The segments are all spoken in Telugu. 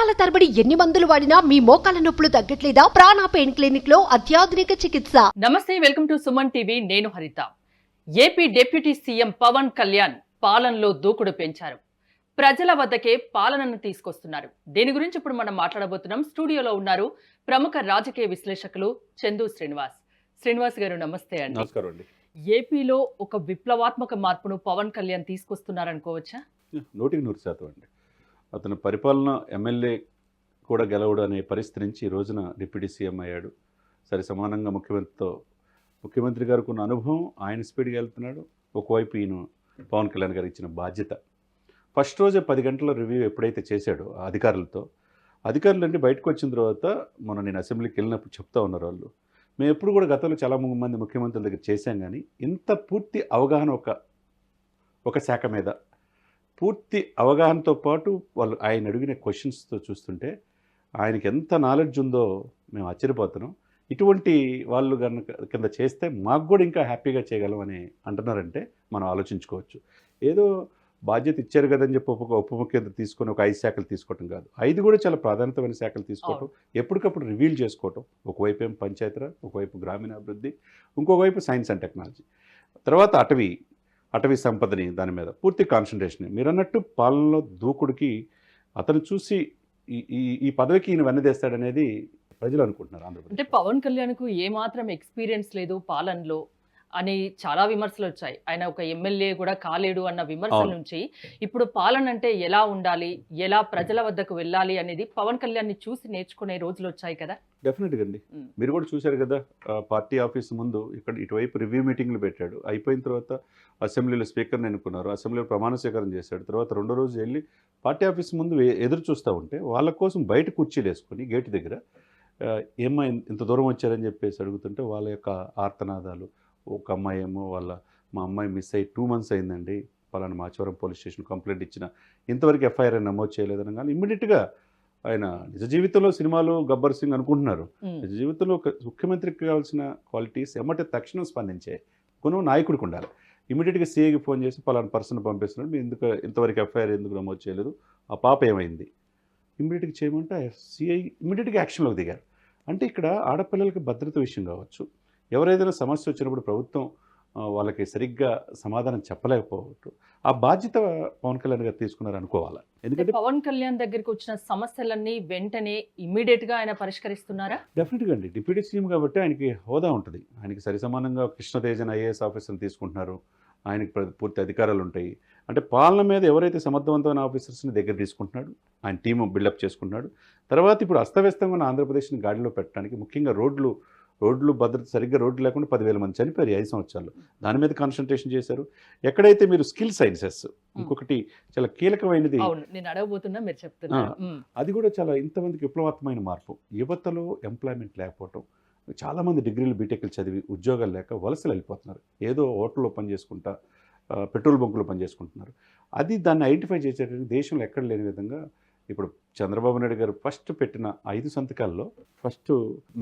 సంవత్సరాల తరబడి ఎన్ని మందులు వాడినా మీ మోకాల నొప్పులు తగ్గట్లేదా? ప్రాణ పెయిన్ క్లినిక్లో అత్యాధునిక చికిత్స. నమస్తే వెల్కమ్ టు సుమన్ టీవీ. నేను హరిత. AP deputy CM Pawan Kalyan పాలనలో దూకుడు పెంచారు. ప్రజల వద్దకే పాలనను తీసుకొస్తున్నారు. దీని గురించి ఇప్పుడు మనం మాట్లాడబోతున్నాం. స్టూడియోలో ఉన్నారు ప్రముఖ రాజకీయ విశ్లేషకులు చందు శ్రీనివాస్. శ్రీనివాస్ గారు నమస్తే అండి. నమస్కారం అండి. ఏపీలో ఒక విప్లవాత్మక మార్పును పవన్ కళ్యాణ్ తీసుకొస్తున్నారనుకోవచ్చా? నూటికి నూరు శాతం అండి. అతను పరిపాలన ఎమ్మెల్యే కూడా గెలవడు అనే పరిస్థితి నుంచి ఈ రోజున డిప్యూటీ సీఎం అయ్యాడు. సరే సమానంగా ముఖ్యమంత్రితో ముఖ్యమంత్రి గారికి ఉన్న అనుభవం ఆయన స్పీడ్గా వెళ్తున్నాడు. ఒకవైపు ఈయన పవన్ కళ్యాణ్ గారికి ఇచ్చిన బాధ్యత. ఫస్ట్ రోజే పది గంటల రివ్యూ ఎప్పుడైతే చేశాడో అధికారులతో అధికారులు అంటే బయటకు వచ్చిన తర్వాత మొన్న నేను అసెంబ్లీకి వెళ్ళినప్పుడు చెప్తా ఉన్నారు వాళ్ళు. మేము ఎప్పుడు కూడా గతంలో చాలా మంది ముఖ్యమంత్రుల దగ్గర చేశాం కానీ ఇంత పూర్తి అవగాహన ఒక ఒక శాఖ మీద పూర్తి అవగాహనతో పాటు వాళ్ళు ఆయన అడిగిన క్వశ్చన్స్తో చూస్తుంటే ఆయనకి ఎంత నాలెడ్జ్ ఉందో మేము ఆశ్చర్యపోతున్నాం. ఇటువంటి వాళ్ళు కనుక కింద చేస్తే మాకు కూడా ఇంకా హ్యాపీగా చేయగలం అని అంటున్నారంటే మనం ఆలోచించుకోవచ్చు. ఏదో బాధ్యత ఇచ్చారు కదని చెప్పి ఒక ఉప ముఖ్యమంత్రి తీసుకొని ఒక ఐదు శాఖలు తీసుకోవటం కాదు. ఐదు కూడా చాలా ప్రాధాన్యతమైన శాఖలు తీసుకోవటం ఎప్పటికప్పుడు రివీల్ చేసుకోవటం. ఒకవైపు ఏం పంచాయతీరాజ్ ఒకవైపు గ్రామీణాభివృద్ధి ఇంకోవైపు సైన్స్ అండ్ టెక్నాలజీ తర్వాత అటవీ. అటవీ సంపదని దాని మీద పూర్తి కాన్సన్ట్రేషన్. మీరు అన్నట్టు పాలనలో దూకుడికి అతను చూసి ఈ ఈ పదవికి ఈయన వెన్నదేస్తాడనేది ప్రజలు అనుకుంటున్నారు అంటే పవన్ కళ్యాణ్కు ఏ మాత్రం ఎక్స్పీరియన్స్ లేదు పాలనలో. అని చాలా విమర్శలు వచ్చాయి. ఆయన ఒక ఎమ్మెల్యే కూడా కాలేడు అన్న విమర్శల. నుంచి ఇప్పుడు పాలన అంటే ఎలా ఉండాలి? ఎలా ప్రజల వద్దకు వెళ్ళాలి అనేది పవన్ కళ్యాణ్ని చూసి నేర్చుకునే రోజులు వచ్చాయి కదా? డెఫినెట్గా అండి. మీరు కూడా చూశారు కదా పార్టీ ఆఫీస్ ముందు ఇక్కడ ఇటువైపు రివ్యూ మీటింగ్లు పెట్టాడు. అయిపోయిన తర్వాత అసెంబ్లీలో స్పీకర్ని ఎన్నుకున్నారు. అసెంబ్లీలో ప్రమాణ స్వీకారం చేశాడు. తర్వాత రెండో రోజు వెళ్ళి పార్టీ ఆఫీస్ ముందు ఎదురు చూస్తూ ఉంటే వాళ్ళ కోసం బయట కుర్చీలు వేసుకొని గేటు దగ్గర ఇన్- ఇంత దూరం వచ్చారని చెప్పేసి అడుగుతుంటే వాళ్ళ యొక్క ఆర్తనాదాలు ఒక అమ్మాయి ఏమో వాళ్ళ మా అమ్మాయి మిస్ అయ్యి టూ మంత్స్ అయిందండి. పలానా మాచవరం పోలీస్ స్టేషన్ కంప్లైంట్ ఇచ్చిన. ఇంతవరకు ఎఫ్ఐఆర్ నమోదు చేయలేదని కానీ ఇమ్మీడియట్గా ఆయన నిజ జీవితంలో సినిమాలు గబ్బర్ సింగ్ అనుకుంటున్నారు. నిజ జీవితంలో ఒక ముఖ్యమంత్రికి కావాల్సిన క్వాలిటీస్ ఎమ్మటే తక్షణం స్పందించే గుణం నాయకుడికి ఉండాలి. ఇమీడియట్గా సీఐకి ఫోన్ చేసి పలానా పర్సన్ పంపిస్తున్నాడు. మీరు ఎందుకు ఇంతవరకు ఎఫ్ఐఆర్ ఎందుకు నమోదు చేయలేదు? ఆ పాప ఏమైంది? ఇమీడియట్గా చేయమంటే సిఐ ఇమీడియట్గా యాక్షన్లోకి దిగారు. అంటే ఇక్కడ ఆడపిల్లలకి భద్రత విషయం కావచ్చు. ఎవరైనా సమస్య వచ్చినప్పుడు ప్రభుత్వం వాళ్ళకి సరిగ్గా సమాధానం చెప్పలేకపోవచ్చు ఆ బాధ్యత పవన్ కళ్యాణ్ గారు తీసుకున్నారు అనుకోవాలి? ఎందుకంటే పవన్ కళ్యాణ్ దగ్గరికి వచ్చిన సమస్యలన్నీ వెంటనే ఇమ్మీడియట్గా ఆయన పరిష్కరిస్తున్నారా? డెఫినెట్గా అండి. డిప్యూటీ సీఎం కాబట్టి ఆయనకి హోదా ఉంటుంది. ఆయనకి సరి సమానంగా కృష్ణతేజన్ ఐఏఎస్ ఆఫీసర్ని తీసుకుంటున్నారు. ఆయనకి ప్ర- పూర్తి అధికారాలు ఉంటాయి. అంటే పాలన మీద ఎవరైతే సమర్థవంతమైన ఆఫీసర్స్ని దగ్గర తీసుకుంటున్నాడు ఆయన టీము బిల్డప్ చేసుకుంటున్నాడు. తర్వాత ఇప్పుడు అస్తవ్యస్తంగా ఉన్న ఆంధ్రప్రదేశ్ని గాడిలో పెట్టడానికి ముఖ్యంగా రోడ్లు రోడ్లు భద్రత సరిగ్గా రోడ్లు లేకుండా పదివేల మంది చనిపోయారు ఐదు సంవత్సరాలు దాని మీద కాన్సన్ట్రేషన్ చేశారు. ఎక్కడైతే మీరు స్కిల్ సైన్సెస్ ఇంకొకటి చాలా కీలకమైనది అవును నేను అడగబోతున్నా మీరు చెప్తున్నారు ఉమ్. అది కూడా చాలా ఇంతమందికి విప్లవాత్మకమైన మార్పు. యువతలో ఎంప్లాయ్మెంట్ లేకపోవటం చాలామంది డిగ్రీలు బీటెక్లు చదివి ఉద్యోగాలు లేక వలసలు వెళ్ళిపోతున్నారు. ఏదో హోటల్లో పని చేసుకుంటా ఆ, పెట్రోల్ బంకులో పని చేసుకుంటున్నారు. అది దాన్ని ఐడెంటిఫై చేసేటప్పుడు దేశంలో ఎక్కడ లేని విధంగా ఇప్పుడు చంద్రబాబు నాయుడు గారు ఫస్ట్ పెట్టిన ఐదు సంతకాల్లో ఫస్ట్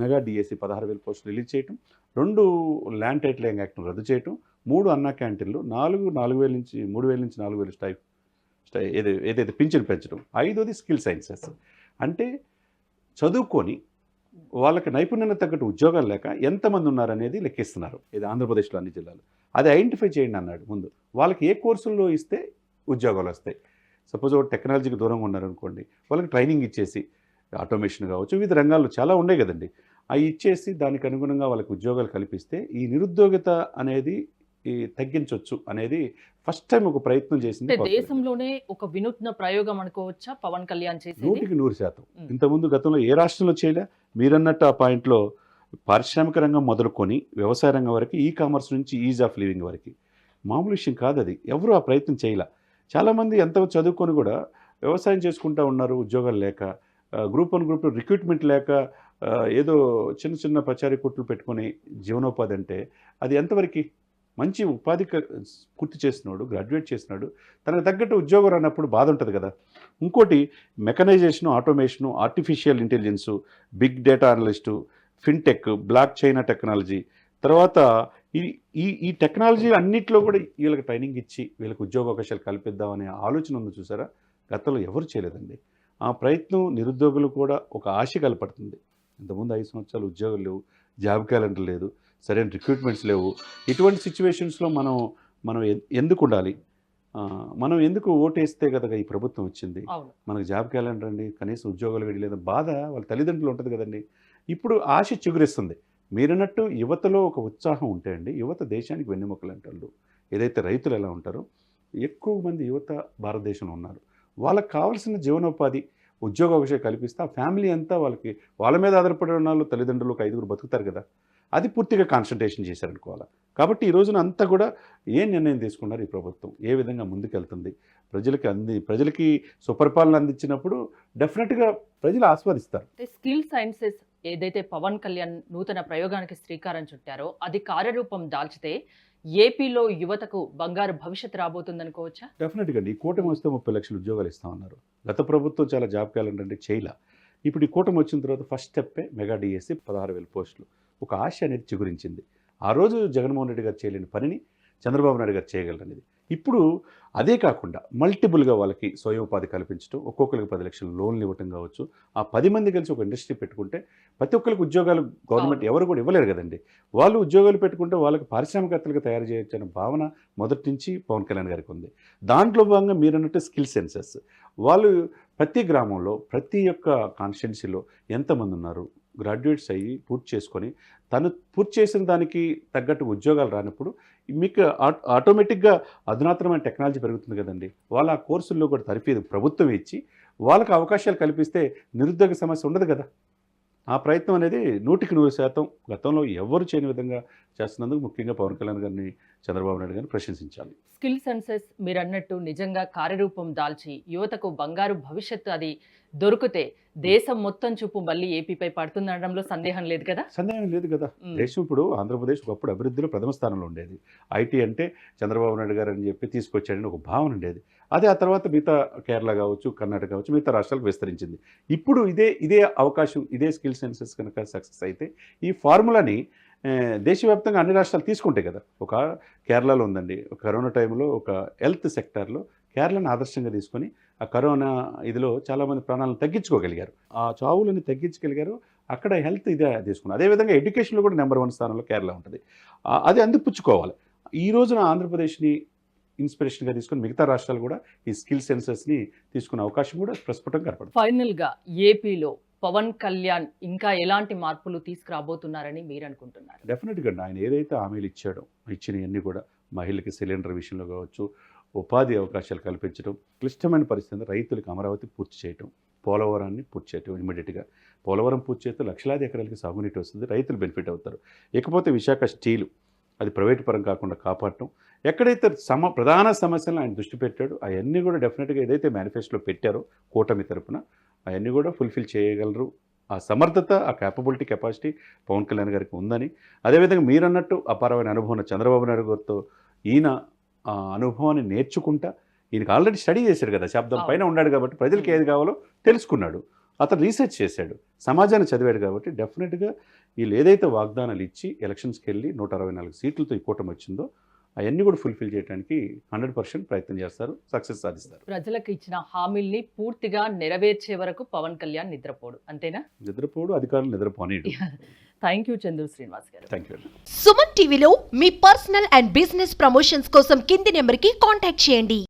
మెగా డిఎస్సి పదహారు వేల పోస్టులు రిలీజ్ చేయటం రెండు ల్యాండ్ టైటిలింగ్ యాక్ట్ను రద్దు చేయటం మూడు అన్నా క్యాంటీన్లు నాలుగు నాలుగు వేల నుంచి మూడు వేల నుంచి నాలుగు వేలు స్టై స్టై ఏది ఏదైతే పింఛన్ పెంచడం ఐదోది స్కిల్ సైన్సెస్. అంటే చదువుకొని వాళ్ళకి నైపుణ్యం తగ్గట్టు ఉద్యోగాలు లేక ఎంతమంది ఉన్నారనేది లెక్కిస్తున్నారు. ఇది ఆంధ్రప్రదేశ్లో అన్ని జిల్లాలు. అది ఐడెంటిఫై చేయండి అన్నాడు ముందు. వాళ్ళకి ఏ కోర్సుల్లో ఇస్తే ఉద్యోగాలు వస్తాయి. సపోజ్ ఒక టెక్నాలజీకి దూరంగా ఉన్నారనుకోండి వాళ్ళకి ట్రైనింగ్ ఇచ్చేసి ఆటోమేషన్ కావచ్చు వివిధ రంగాల్లో చాలా ఉన్నాయి కదండి. అవి ఇచ్చేసి దానికి అనుగుణంగా వాళ్ళకి ఉద్యోగాలు కల్పిస్తే ఈ నిరుద్యోగిత అనేది ఈ తగ్గించవచ్చు అనేది ఫస్ట్ టైం ఒక ప్రయత్నం చేసింది. దేశంలోనే ఒక వినూత్న ప్రయోగం అనుకోవచ్చా పవన్ కళ్యాణ్ చేసేది? నూటికి నూరు శాతం. ఇంతకుముందు గతంలో ఏ రాష్ట్రంలో చేయలే? మీరన్నట్టు ఆ పాయింట్లో పారిశ్రామిక రంగం మొదలుకొని వ్యవసాయ రంగం వరకు ఈ కామర్స్ నుంచి ఈజ్ ఆఫ్ లివింగ్ వరకు. మామూలు విషయం కాదు అది ఎవరు ఆ ప్రయత్నం చేయలే? చాలామంది ఎంత చదువుకొని కూడా వ్యవసాయం చేసుకుంటూ ఉన్నారు ఉద్యోగాలు లేక group one group two recruitment లేక ఏదో చిన్న చిన్న పచారీ కొట్లు పెట్టుకుని జీవనోపాధి అంటే అది ఎంతవరకు మంచి ఉపాధి పూర్తి చేసినాడు గ్రాడ్యుయేట్ చేసినాడు తనకు తగ్గట్టు ఉద్యోగం రానప్పుడు బాధ ఉంటుంది కదా. ఇంకోటి mechanisation automation artificial intelligence big data analyst fintech blockchain technology తర్వాత ఈ ఈ ఈ టెక్నాలజీ అన్నిట్లో కూడా వీళ్ళకి ట్రైనింగ్ ఇచ్చి వీళ్ళకి ఉద్యోగ అవకాశాలు కల్పిద్దామనే ఆలోచన ఉంది చూసారా? గతంలో ఎవరు చేయలేదండి. ఆ ప్రయత్నం నిరుద్యోగులు కూడా ఒక ఆశ కలపడుతుంది. ఇంతకుముందు ఐదు సంవత్సరాలు ఉద్యోగాలు లేవు జాబ్ క్యాలెండర్ లేదు సరైన రిక్రూట్మెంట్స్ లేవు. ఇటువంటి సిచ్యువేషన్స్లో మనం మనం ఎందుకు ఉండాలి? మనం ఎందుకు ఓటేస్తే కదా ఈ ప్రభుత్వం వచ్చింది? మనకు జాబ్ క్యాలెండర్ అండి కనీసం ఉద్యోగాలు వెళ్ళలేదు బాధ వాళ్ళ తల్లిదండ్రులు ఉంటుంది కదండి. ఇప్పుడు ఆశ చిగురిస్తుంది. మీరన్నట్టు యువతలో ఒక ఉత్సాహం ఉంటే అండి యువత దేశానికి వెన్నెముకలు అంటారు ఏదైతే రైతులు ఎలా ఉంటారో ఎక్కువ మంది యువత భారతదేశంలో ఉన్నారు. వాళ్ళకి కావాల్సిన జీవనోపాధి ఉద్యోగ అవకాశం కల్పిస్తే ఆ ఫ్యామిలీ అంతా వాళ్ళకి వాళ్ళ మీద ఆధారపడి ఉన్న వాళ్ళు తల్లిదండ్రులు ఒక ఐదుగురు బతుకుతారు కదా. అది పూర్తిగా కాన్సన్ట్రేషన్ చేశారనుకోవాలి. కాబట్టి ఈ రోజున అంతా కూడా ఏ నిర్ణయం తీసుకున్నారు ఈ ప్రభుత్వం? ఏ విధంగా ముందుకెళ్తుంది? ప్రజలకి అంది ప్రజలకి సుపరిపాలన అందించినప్పుడు డెఫినెట్గా ప్రజలు ఆస్వాదిస్తారు. స్కిల్ సైన్సెస్ ఏదైతే పవన్ కళ్యాణ్ నూతన ప్రయోగానికి శ్రీకారం చుట్టారో అది కార్యరూపం దాల్చితే ఏపీలో యువతకు బంగారు భవిష్యత్తు రాబోతుందనుకోవచ్చా డెఫినెట్గా అండి. ఈ కూటమి వస్తే ముప్పై లక్షల ఉద్యోగాలు ఇస్తామన్నారు గత ప్రభుత్వం చాలా జాబ్ క్యాలెండర్ అంటే చేయలే. ఇప్పుడు ఈ కూటమి వచ్చిన తర్వాత ఫస్ట్ స్టెప్పే మెగా డిఎస్సి పదహారు వేల పోస్టులు. ఒక ఆశ అనేది చిగురించింది. ఆ రోజు జగన్మోహన్ రెడ్డి గారు చేయలేని పనిని చంద్రబాబు నాయుడు గారు చేయగలరనేది. ఇప్పుడు అదే కాకుండా మల్టిపుల్గా వాళ్ళకి స్వయం ఉపాధి కల్పించడం ఒక్కొక్కరికి పది లక్షల లోన్లు ఇవ్వటం కావచ్చు. ఆ పది మంది కలిసి ఒక ఇండస్ట్రీ పెట్టుకుంటే ప్రతి ఒక్కరికి ఉద్యోగాలు గవర్నమెంట్ ఎవరు కూడా ఇవ్వలేరు కదండి. వాళ్ళు ఉద్యోగాలు పెట్టుకుంటే వాళ్ళకి పారిశ్రామికవేత్తలుగా తయారు చేయొచ్చు అనే భావన మొదటి నుంచి పవన్ కళ్యాణ్ గారికి ఉంది. దాంట్లో భాగంగా మీరు అన్నట్టు స్కిల్ సెన్సెస్ వాళ్ళు ప్రతి గ్రామంలో ప్రతి ఒక్క కాన్స్టిట్యున్సీలో ఎంతమంది ఉన్నారు? గ్రాడ్యుయేట్స్ అయ్యి పూర్తి చేసుకొని తను పూర్తి చేసిన దానికి తగ్గట్టు ఉద్యోగాలు రానప్పుడు మీకు ఆటోమేటిక్గా అధునాతనమైన టెక్నాలజీ పెరుగుతుంది కదండి. వాళ్ళ ఆ కోర్సుల్లో కూడా తరిఫీదు ప్రభుత్వం ఇచ్చి వాళ్ళకి అవకాశాలు కల్పిస్తే నిరుద్యోగ సమస్య ఉండదు కదా. ఆ ప్రయత్నం అనేది నూటికి నూరు శాతం గతంలో ఎవరు చేయని విధంగా చేస్తున్నందుకు ముఖ్యంగా పవన్ కళ్యాణ్ గారిని చంద్రబాబు నాయుడు గారిని ప్రశంసించాలి. స్కిల్ సెన్సెస్ మీరు అన్నట్టు నిజంగా కార్యరూపం దాల్చి యువతకు బంగారు భవిష్యత్తు అది దొరికితే దేశం మొత్తం చూపు మళ్ళీ ఏపీపై పడుతుందనడంలో సందేహం లేదు కదా? సందేహం లేదు కదా. దేశం ఇప్పుడు ఆంధ్రప్రదేశ్ ఒకప్పుడు అభివృద్ధిలో ప్రథమ స్థానంలో ఉండేది. ఐటీ అంటే చంద్రబాబు నాయుడు గారు అని చెప్పి తీసుకొచ్చాడని ఒక భావన ఉండేది. అదే ఆ తర్వాత మిగతా కేరళ కావచ్చు కర్ణాటక కావచ్చు మిగతా రాష్ట్రాలకు విస్తరించింది. ఇప్పుడు ఇదే ఇదే అవకాశం ఇదే స్కిల్ సెన్సెస్ కనుక సక్సెస్ అయితే ఈ ఫార్ములాని దేశవ్యాప్తంగా అన్ని రాష్ట్రాలు తీసుకుంటాయి కదా. ఒక కేరళలో ఉందండి కరోనా టైంలో ఒక హెల్త్ సెక్టార్లో కేరళను ఆదర్శంగా తీసుకొని ఆ కరోనా ఇదిలో చాలామంది ప్రాణాలను తగ్గించుకోగలిగారు. ఆ చావులను తగ్గించగలిగారు. అక్కడ హెల్త్ ఇదే తీసుకున్నారు. అదేవిధంగా ఎడ్యుకేషన్లో కూడా నెంబర్ వన్ స్థానంలో కేరళ ఉంటుంది. అది అందిపుచ్చుకోవాలి. ఈ రోజున ఆంధ్రప్రదేశ్ని ఇన్స్పిరేషన్గా తీసుకొని మిగతా రాష్ట్రాలు కూడా ఈ స్కిల్ సెన్సెస్ని తీసుకునే అవకాశం కూడా ప్రస్ఫుటంగా కనపడుతుంది. ఫైనల్గా ఏపీలో పవన్ కళ్యాణ్ ఇంకా ఎలాంటి మార్పులు తీసుకురాబోతున్నారని మీరు అనుకుంటున్నారు? డెఫినెట్గా అండి. ఆయన ఏదైతే హామీలు ఇచ్చాడో ఇచ్చినవన్నీ కూడా మహిళకి సిలిండర్ విషయంలో కావచ్చు ఉపాధి అవకాశాలు కల్పించడం క్లిష్టమైన పరిస్థితి రైతులకు అమరావతి పూర్తి చేయటం పోలవరాన్ని పూర్తి చేయటం ఇమీడియట్గా పోలవరం పూర్తి చేస్తే లక్షలాది ఎకరాలకి సాగునీటి వస్తుంది రైతులు బెనిఫిట్ అవుతారు. ఇకపోతే విశాఖ స్టీలు అది ప్రైవేట్ పరం కాకుండా కాపాడటం. ఎక్కడైతే సమ ప్రధాన సమస్యలను ఆయన దృష్టి పెట్టాడు అవన్నీ కూడా డెఫినెట్గా ఏదైతే మేనిఫెస్టోలో పెట్టారో కూటమి తరపున అవన్నీ కూడా ఫుల్ఫిల్ చేయగలరు. ఆ సమర్థత ఆ క్యాపబిలిటీ కెపాసిటీ పవన్ కళ్యాణ్ గారికి ఉందని. అదేవిధంగా మీరు అన్నట్టు అపారమైన అనుభవం చంద్రబాబు నాయుడు గారితో ఈయన ఆ అనుభవాన్ని నేర్చుకుంటా. ఈయనకి ఆల్రెడీ స్టడీ చేశాడు కదా శబ్దం పైన ఉన్నాడు కాబట్టి ప్రజలకు ఏది కావాలో తెలుసుకున్నాడు. అతను రీసెర్చ్ చేశాడు. సమాజాన్ని చదివాడు కాబట్టి డెఫినెట్గా వీళ్ళు ఏదైతే వాగ్దానాలు ఇచ్చి ఎలక్షన్స్కి వెళ్ళి నూట అరవై నాలుగు సీట్లతో ఈ కూటమి వచ్చిందో అవన్నీ కూడా ఫుల్ఫిల్ చేయడానికి హండ్రెడ్ పర్సెంట్ ప్రయత్నం చేస్తారు సక్సెస్ సాధిస్తారు. ప్రజలకు ఇచ్చిన హామీల్ని పూర్తిగా నెరవేర్చే వరకు పవన్ కళ్యాణ్ నిద్రపోడు. అంతేనా? నిద్రపోడు అధికారులు నిద్రపోనీడు థ్యాంక్ యూ చంద్రు శ్రీనివాస్ గారు. సుమన్ టీవీలో మీ పర్సనల్ అండ్ బిజినెస్ ప్రమోషన్స్ కోసం కింది నెంబర్కి కాంటాక్ట్ చేయండి.